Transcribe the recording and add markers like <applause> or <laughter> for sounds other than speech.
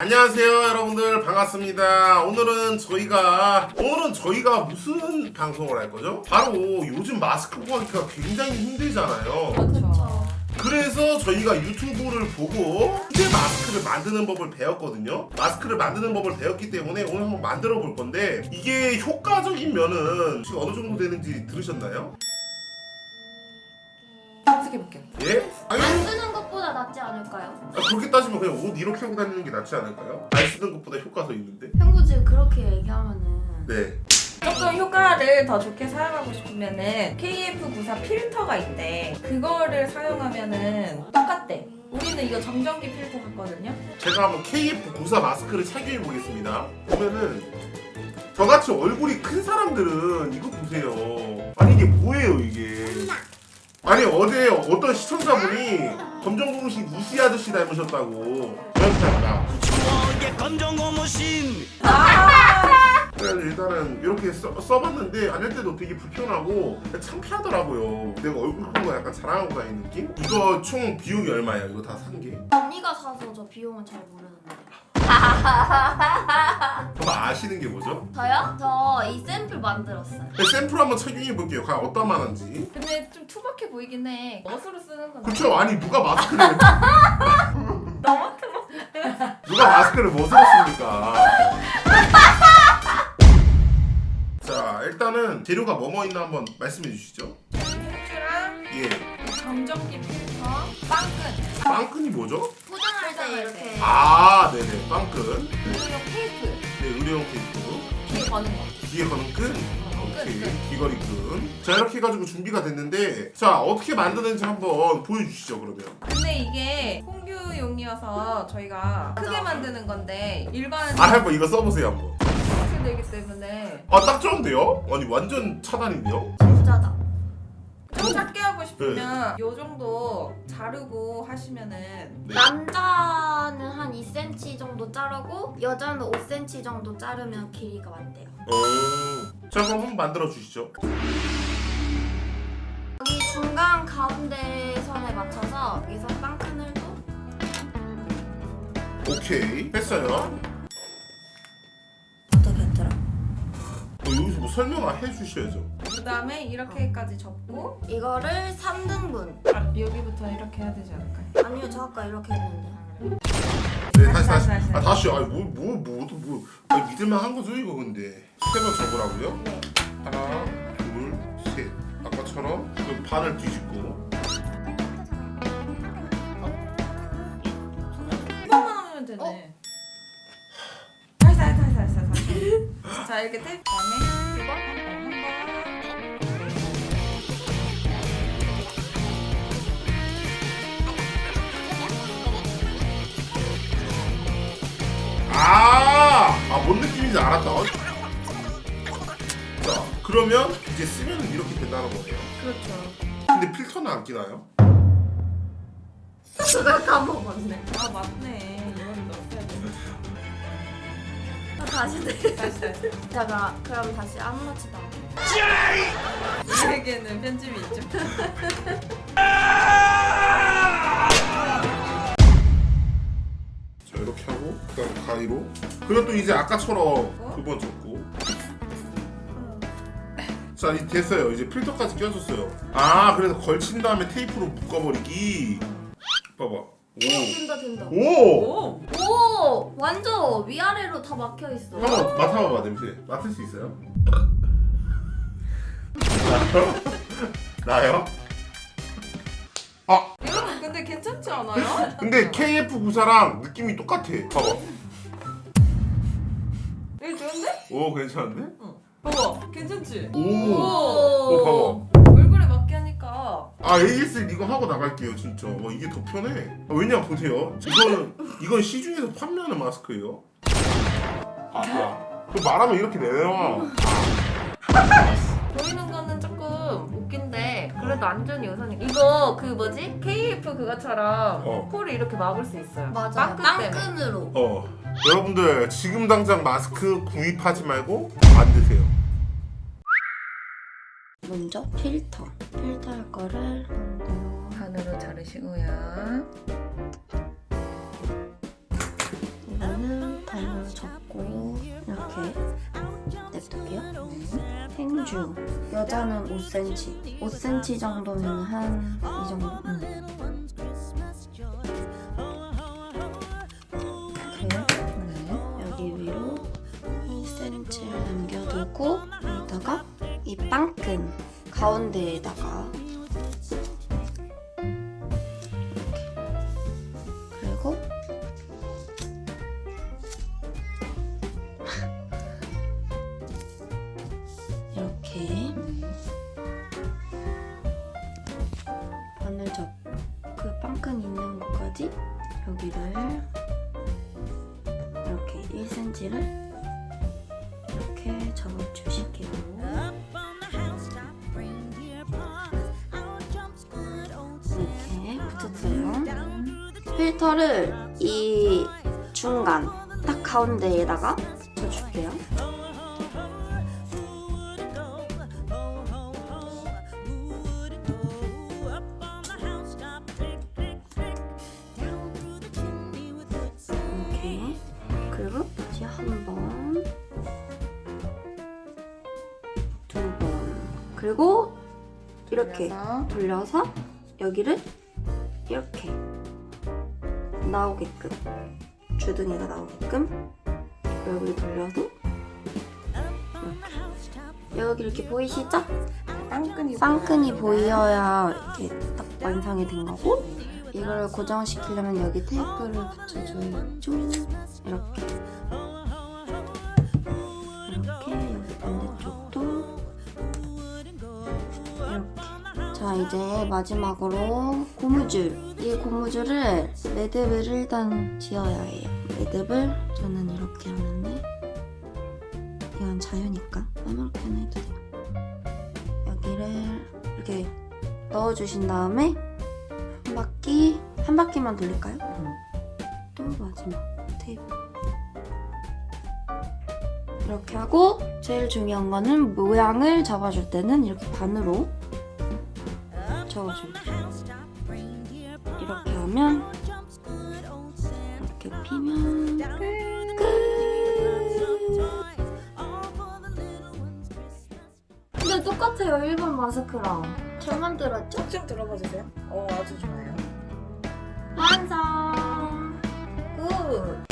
안녕하세요 여러분들 반갑습니다 오늘은 저희가 오늘은 저희가 무슨 방송을 할 거죠? 바로 요즘 마스크 구하기가 굉장히 힘들잖아요 그렇죠. 그래서 저희가 유튜브를 보고 이제 마스크를 만드는 법을 배웠거든요 마스크를 만드는 법을 배웠기 때문에 오늘 한번 만들어 볼 건데 이게 효과적인 면은 지금 어느 정도 되는지 들으셨나요? 검색해볼게요. 예? 아니 안 쓰는 것보다 낫지 않을까요? 아, 그렇게 따지면 그냥 옷 이렇게 하고 다니는 게 낫지 않을까요? 안 쓰는 것보다 효과가 더 있는데 형구 지금 그렇게 얘기하면은 네 조금 효과를 더 좋게 사용하고 싶으면은 KF94 필터가 있대. 그거를 사용하면은 똑같대. 우리는 이거 정전기 필터 같거든요. 제가 한번 KF94 마스크를 착용해 보겠습니다. 보면은 저같이 얼굴이 큰 사람들은 이거 보세요. 아니 이게 뭐예요 이게? 아니 어제 어떤 시청자분이 검정고무신 이시 아저씨 닮으셨다고 한다. 추억의 검정 고무신 그래서 일단은 이렇게 써, 써봤는데 안 할 때도 되게 불편하고 창피하더라고요. 내가 얼굴 큰 거 약간 자랑하고 다니는 느낌? 이거 총 비용이 얼마예요? 이거 다 산 게? 언니가 사서 저 비용은 잘 모르는데 그 <laughs> 거 아시는 게 뭐죠? 저요? 저 이 샘플 만들었어요 샘플 한번 착용해 볼게요. 과연 어떤 만한지. 근데 좀 투박해 보이긴 해. 멋으로 쓰는 건 그쵸? 아니 누가 마스크를 <laughs> 너무 누가 마스크를 뭐 씁니까? <laughs> 자 일단은 재료가 뭐뭐 있나 한번 말씀해 주시죠. 후추랑 예, 정전기 필터, 빵끈, 빵끈이 뭐죠? 포장할 때 이렇게 아, 네네, 빵끈. 네, 의료용 테이프. 귀에 거는 거. 뒤에 거는 끈. 오케이, 끈. 귀걸이 끈. 자 이렇게 해가지고 준비가 됐는데, 자 어떻게 만드는지 한번 보여주시죠 그러면. 근데 이게 홍규용이어서 저희가 크게 만드는 건데 일반 아 한번 이거 써보세요 한번. 이렇게 되기 때문에 아 딱 좋은데요? 아니 완전 차단인데요? 좀 작게 하고 싶으면 요 정도 자르고 하시면은 네. 남자는 한 2cm 정도 자르고 여자는 5cm 정도 자르면 길이가 맞대요 어. 자 그럼 한번 만들어 주시죠. 여기 중간 가운데 선에 맞춰서 여기서 빵끈을 또 오케이 했어요. 어떻게 했더라? 어, 여기서 뭐 설명을 해주셔야죠. 그 다음에 이렇게까지 접고 이거를 3등분. 아, 여기부터 이렇게 해야 되지 않을까요? 아니요 저 아까 이렇게 했는데. 네 다시 다시 다시, 다시. 아 다시. 아니 뭐뭐뭐뭐 뭐, 아니, 믿을만 한 거죠 이거 근데? 세번 접으라고요? 네. 하나 둘 셋. 아까처럼 그 반을 뒤집고. 이것만 하면 되네. 다시 다시 다시 다시 다시. 자 이렇게 그다음에 두 번? 아아뭔 느낌인지 알았다. 어? 자 그러면 이제 쓰면 이렇게 된다는 거네요. 그렇죠. 근데 필터는 안 끼나요? 나 <laughs> 까먹었네. 아 맞네. 넣어야 돼. 아, 다시 네 다시 다시 자 그럼, 그럼 다시 아무렇지도 않게. 우리에게는 편집이 있죠 <laughs> 그다음 가위로? 그리고 또 이제 아까처럼 두 번 접고. 자 이제 됐어요. 이제 필터까지 껴줬어요. 아 그래서 걸친 다음에 테이프로 묶어버리기. 봐봐. 된다 된다. 오! 오! 오! 오 완전 위아래로 다 막혀 있어. 한번 맡아봐봐 냄새. 맡을 수 있어요? <laughs> 나요? 아 여러분 근데 괜찮지 않아요? 근데 KF94랑 느낌이 똑같아. 봐봐. 이거 좋은데? 오 괜찮은데? 봐봐. 괜찮지? 오! 오, 오 봐봐. 얼굴에 맞게 하니까. 아 AS 이거 하고 나갈게요 진짜. 와 이게 더 편해. 아, 왜냐 보세요. 이거는 이건 시중에서 판매하는 마스크예요. 아하 그 말하면 이렇게 내요. 보이는 거는 조금 웃긴데 그래도 안전이 우선이 이거 그 뭐지? KF 그거처럼 어. 코를 이렇게 막을 수 있어요. 맞아 빵끈 때문에. 빵끈으로. 어. 여러분들 지금 당장 마스크 구입하지 말고 만드세요. 먼저 필터. 필터 할 거를 반으로 자르시고요. 이거는 접고 이렇게 냅둘게요. 행주 여자는 5cm 5cm 정도면 한 이 정도? 음. 이렇게 여기 위로 1cm를 남겨두고 여기다가 이 빵끈 가운데에다가 <laughs> 이렇게 그리고 이렇게 필터를 이 중간 딱 가운데에다가 붙여줄게요. 이렇게. 그리고 다시 한 번, 두 번, 그리고 이렇게 돌려서 여기를 이렇게 나오게끔 주둥이가 나오게끔 여기를 돌려서 이렇게. 여기 이렇게 보이시죠? 빵끈이 쌍끈이 보여야 이렇게 딱 완성이 된 거고 이걸 고정시키려면 여기 테이프를 붙여줘야죠. 이렇게. 이렇게 여기 반대쪽도 이렇게. 자 이제 마지막으로 고무줄 이 고무줄을 매듭을 일단 지어야 해요. 매듭을 저는 이렇게 하는데 이건 자유니까 아무렇게나 해도 돼요. 여기를 이렇게 넣어주신 다음에 한 바퀴 한 바퀴만 돌릴까요? 또 마지막 테이프 이렇게 하고 제일 중요한 거는 모양을 잡아줄 때는 이렇게 반으로 돼요 이렇게 하면 이렇게 피면 끝 근데 똑같아요 일반 마스크랑 잘 만 들었죠? 좀 들어봐 주세요. 어 아주 좋아요. 완성 굿.